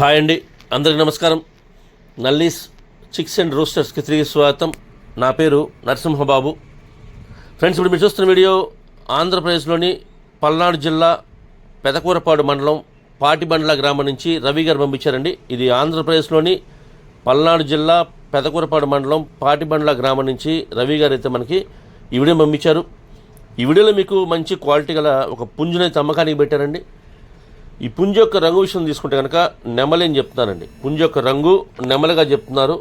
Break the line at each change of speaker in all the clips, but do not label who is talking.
Hi అండి. అందరికి నమస్కారం. నల్లీస్ చిక్స్ అండ్ రోస్టర్స్కి తిరిగి స్వాగతం. నా పేరు నరసింహబాబు. ఫ్రెండ్స్ ఇప్పుడు మీరు చూస్తున్న వీడియో ఆంధ్రప్రదేశ్లోని పల్నాడు జిల్లా పెదకూరపాడు మండలం పాటిబండ్ల గ్రామం నుంచి రవి గారు పంపించారండి. ఇది ఆంధ్రప్రదేశ్లోని పల్నాడు జిల్లా పెదకూరపాడు మండలం పాటిబండ్ల గ్రామం నుంచి రవి గారు అయితే మనకి ఈ వీడియో పంపించారు. ఈ వీడియోలో మీకు మంచి క్వాలిటీ గల ఒక పుంజుని అమ్మకానికి పెట్టారండి. ఈ పుంజు యొక్క రంగు విషయం తీసుకుంటే కనుక నెమలని చెప్తున్నానండి పుంజు యొక్క రంగు నెమలిగా చెప్తున్నారు.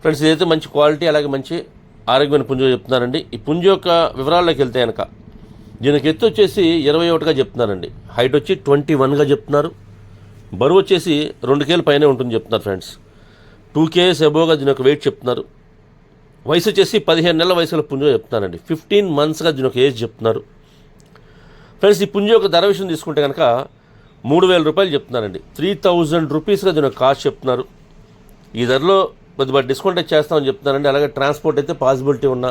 ఫ్రెండ్స్ ఇదైతే మంచి క్వాలిటీ అలాగే మంచి ఆరోగ్యమైన పుంజు చెప్తున్నారండి. ఈ పుంజు యొక్క వివరాల్లోకి వెళ్తే కనుక దీనికి ఎత్తు వచ్చేసి ఇరవై ఒకటిగా చెప్తున్నారండి. హైట్ వచ్చి ట్వంటీ వన్గా చెప్తున్నారు. బరువు వచ్చేసి రెండు కేలు పైనే ఉంటుంది చెప్తున్నారు ఫ్రెండ్స్. టూ కేఎస్ అబోవ్గా దీని యొక్క వెయిట్ చెప్తున్నారు. వయసు వచ్చేసి పదిహేను నెలల వయసులో పుంజో చెప్తున్నారండి. ఫిఫ్టీన్ మంత్స్గా దీని ఒక ఏజ్ చెప్తున్నారు. ఫ్రెండ్స్ ఈ పుంజు యొక్క ధర విషయం తీసుకుంటే కనుక మూడు వేల రూపాయలు చెప్తున్నారండి. త్రీ థౌజండ్ రూపీస్గా దీని కాస్ట్ చెప్తున్నారు. ఈ ధరలో కొద్దిగా డిస్కౌంట్ అయితే చేస్తామని చెప్తున్నారండి. అలాగే ట్రాన్స్పోర్ట్ అయితే పాసిబిలిటీ ఉన్న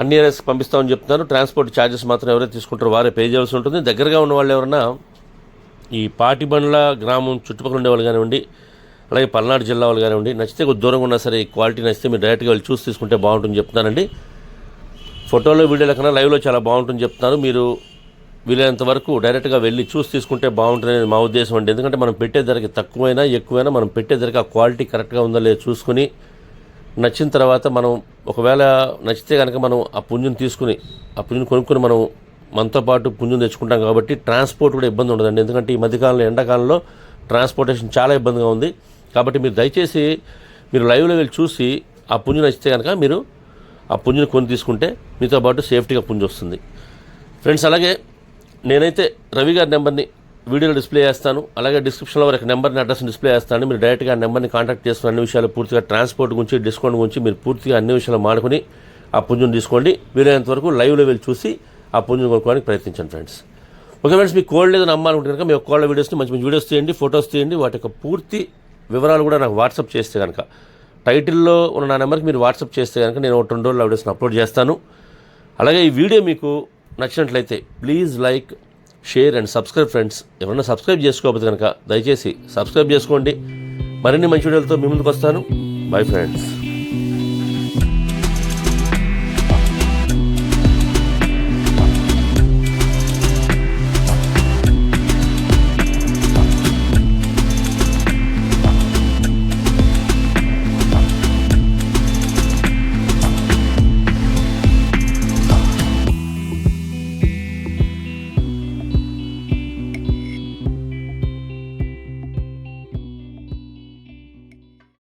అన్ని ఏరియాస్ పంపిస్తామని చెప్తున్నారు. ట్రాన్స్పోర్ట్ ఛార్జెస్ మాత్రం ఎవరైతే తీసుకుంటారో వారే పే చేయాల్సి ఉంటుంది. దగ్గరగా ఉన్న వాళ్ళు ఎవరన్నా ఈ పాటిబండ్ల గ్రామం చుట్టుపక్కల ఉండే వాళ్ళు కానివ్వండి అలాగే పల్నాడు జిల్లా వాళ్ళు కానివ్వండి నచ్చితే కొద్ది దూరంగా ఉన్నా సరే ఈ క్వాలిటీ నచ్చితే మీరు డైరెక్ట్గా వెళ్ళి చూసి తీసుకుంటే బాగుంటుంది చెప్తున్నానండి. ఫోటోలో వీడియోల కన్నా లైవ్లో చాలా బాగుంటుంది చెప్తాను మీరు వీలైనంత వరకు డైరెక్ట్గా వెళ్ళి చూసి తీసుకుంటే బాగుంటుంది మా ఉద్దేశం అండి. ఎందుకంటే మనం పెట్టే ధరకి తక్కువైనా ఎక్కువైనా మనం పెట్టే ధరకి ఆ క్వాలిటీ కరెక్ట్గా ఉందో లేదో చూసుకుని నచ్చిన తర్వాత మనం ఒకవేళ నచ్చితే కనుక మనం ఆ పుంజుని తీసుకుని ఆ పుంజుని కొనుక్కొని మనం మనతో పాటు పుంజుని తెచ్చుకుంటాం కాబట్టి ట్రాన్స్పోర్ట్ కూడా ఇబ్బంది ఉండదండి. ఎందుకంటే ఈ మధ్యకాలంలో ఎండాకాలంలో ట్రాన్స్పోర్టేషన్ చాలా ఇబ్బందిగా ఉంది. కాబట్టి మీరు దయచేసి మీరు లైవ్లో వెళ్ళి చూసి ఆ పుంజు నచ్చితే కనుక మీరు ఆ పుంజుని కొని తీసుకుంటే మీతో పాటు సేఫ్టీగా పుంజు వస్తుంది. ఫ్రెండ్స్ అలాగే నేనైతే రవి గారి నెంబర్ని వీడియోలో డిస్ప్లే చేస్తాను. అలాగే డిస్క్రిప్షన్లో వారికి నెంబర్ని అడ్రస్ని డిస్ప్లే చేస్తాను. మీరు డైరెక్ట్గా ఆ నెంబర్ని కాంటాక్ట్ చేసుకుని అన్ని విషయాలు పూర్తిగా ట్రాన్స్పోర్ట్ గురించి డిస్కౌంట్ గురించి మీరు పూర్తిగా అన్ని విషయాలు మాడుకుని ఆ పుంజుని తీసుకోండి. వీలైనంత వరకు లైవ్లో వెళ్ళి చూసి ఆ పుంజుని కొనుక్కోవడానికి ప్రయత్నించండి ఫ్రెండ్స్. ఓకే ఫ్రెండ్స్ మీకు కోల్డ్ ఏదైనా అమ్మాలనుకుంటే కనుక మీ కోళ్ళ వీడియోస్ని మంచి మంచి వీడియోస్ తీయండి ఫొటోస్ తీయండి. వాటి యొక్క పూర్తి వివరాలు కూడా నాకు వాట్సాప్ చేస్తే కనుక టైటిల్లో ఉన్న నా నెంబర్కి మీరు వాట్సాప్ చేస్తే కనుక నేను ఒక రెండు రోజులు ఆ వీడియోస్ని అప్లోడ్ చేస్తాను. అలాగే ఈ వీడియో మీకు నచ్చినట్లయితే please like share and subscribe friends. ఎవరైనా సబ్స్క్రైబ్ చేసుకోకపోతే కనుక దయచేసి సబ్స్క్రైబ్ చేసుకోండి. మరిన్ని మంచి వీడియోలతో మీ ముందుకు వస్తాను. Bye friends.